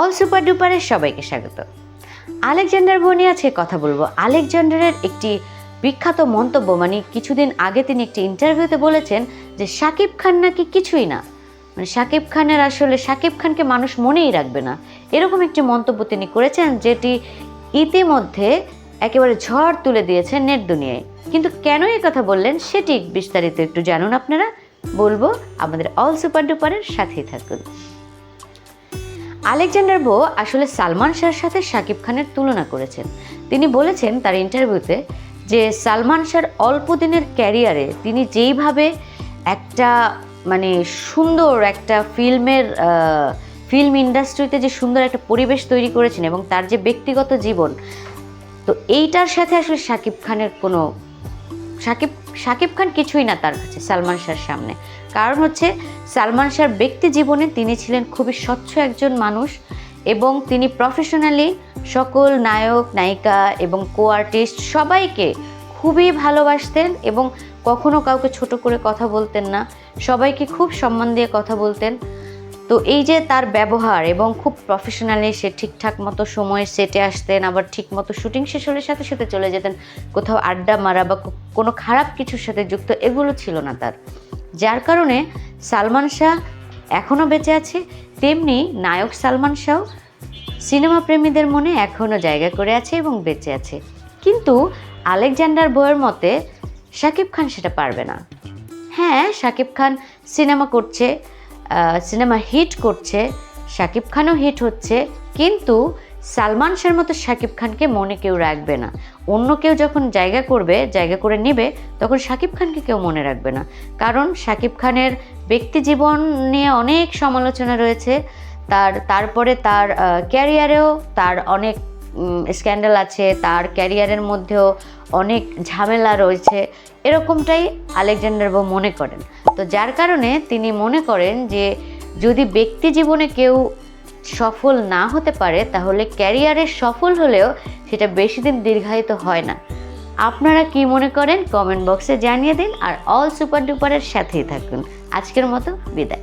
All super ডুপারের সবাইকে স্বাগত। Alexander বনি আছে, কথা বলব। আলেকজান্ডারের একটি বিখ্যাত মন্তব্য মানে কিছুদিন আগে তিনি একটি ইন্টারভিউতে বলেছেন যে শাকিব খান নাকি কিছুই না। মানে শাকিব খানের আসলে শাকিব খানকে মানুষ মনেই রাখবে না। এরকম একটি মন্তব্য তিনি করেছেন, যেটি ইতিমধ্যে একেবারে ঝড় তুলে দিয়েছে নেট দুনিয়ায়। কিন্তু কেন এই কথা বললেন, সেটি বিস্তারিত একটু জানুন আপনারা। বলব, আমাদের অল সুপার ডুপারের সাথেই থাকুন। আলেকজান্ডার বো আসলে সালমান শাহর সাথে শাকিব খানের তুলনা করেছেন। তিনি বলেছেন তার ইন্টারভিউতে যে সালমান শাহর অল্প দিনের ক্যারিয়ারে তিনি যেইভাবে একটা মানে সুন্দর একটা ফিল্মের ফিল্ম ইন্ডাস্ট্রিতে যে সুন্দর একটা পরিবেশ তৈরি করেছেন এবং তার যে ব্যক্তিগত জীবন, তো এইটার সাথে আসলে শাকিব খানের কোনো শাকিব শাকিব খান কিছুই না তার কাছে, সালমান শাহর সামনে। কারণ হচ্ছে, সালমান শাহর ব্যক্তি জীবনে তিনি ছিলেন খুবই স্বচ্ছ একজন মানুষ এবং তিনি প্রফেশনালি সকল নায়ক, নায়িকা এবং কো আর্টিস্ট সবাইকে খুবই ভালোবাসতেন এবং কখনো কাউকে ছোট করে কথা বলতেন না। সবাইকে খুব সম্মান দিয়ে কথা বলতেন। তো এই যে তার ব্যবহার এবং খুব প্রফেশনালি সে ঠিকঠাক মতো সময়ে সেটে আসতেন, আবার ঠিক মতো শুটিং শেষ হলে সাথে সাথে চলে যেতেন, কোথাও আড্ডা মারা বা কোনো খারাপ কিছুর সাথে যুক্ত এগুলো ছিল না তার। যার কারণে সালমান শাহ এখনও বেঁচে আছে, তেমনি নায়ক সালমান শাহ সিনেমা প্রেমীদের মনে এখনও জায়গা করে আছে এবং বেঁচে আছে। কিন্তু আলেকজান্ডার বইয়ের মতে শাকিব খান সেটা পারবে না। হ্যাঁ শাকিব খান সিনেমা করছে সিনেমা হিট করছে, শাকিব খানও হিট হচ্ছে, কিন্তু সালমান শাহর মতো শাকিব খানকে মনে কেউ রাখবে না। অন্য কেউ যখন জায়গা করবে, জায়গা করে নেবে, তখন শাকিব খানকে কেউ মনে রাখবে না। কারণ শাকিব খানের ব্যক্তি জীবন নিয়ে অনেক সমালোচনা রয়েছে, তার, তারপরে তার ক্যারিয়ারেও তার অনেক স্ক্যান্ডাল আছে, তার ক্যারিয়ারের মধ্যেও অনেক ঝামেলা রয়েছে। এরকমটাই আলেকজান্ডার বো মনে করেন। তো যার কারণে তিনি মনে করেন যে, যদি ব্যক্তি জীবনে কেউ সফল না হতে পারে, তাহলে ক্যারিয়ারে সফল হলেও সেটা বেশি দিন দীর্ঘায়িত হয় না। আপনারা কি মনে করেন? কমেন্ট বক্সে জানিয়ে দিন আর অল সুপার ডুপারের সাথেই থাকুন। আজকের মতো বিদায়।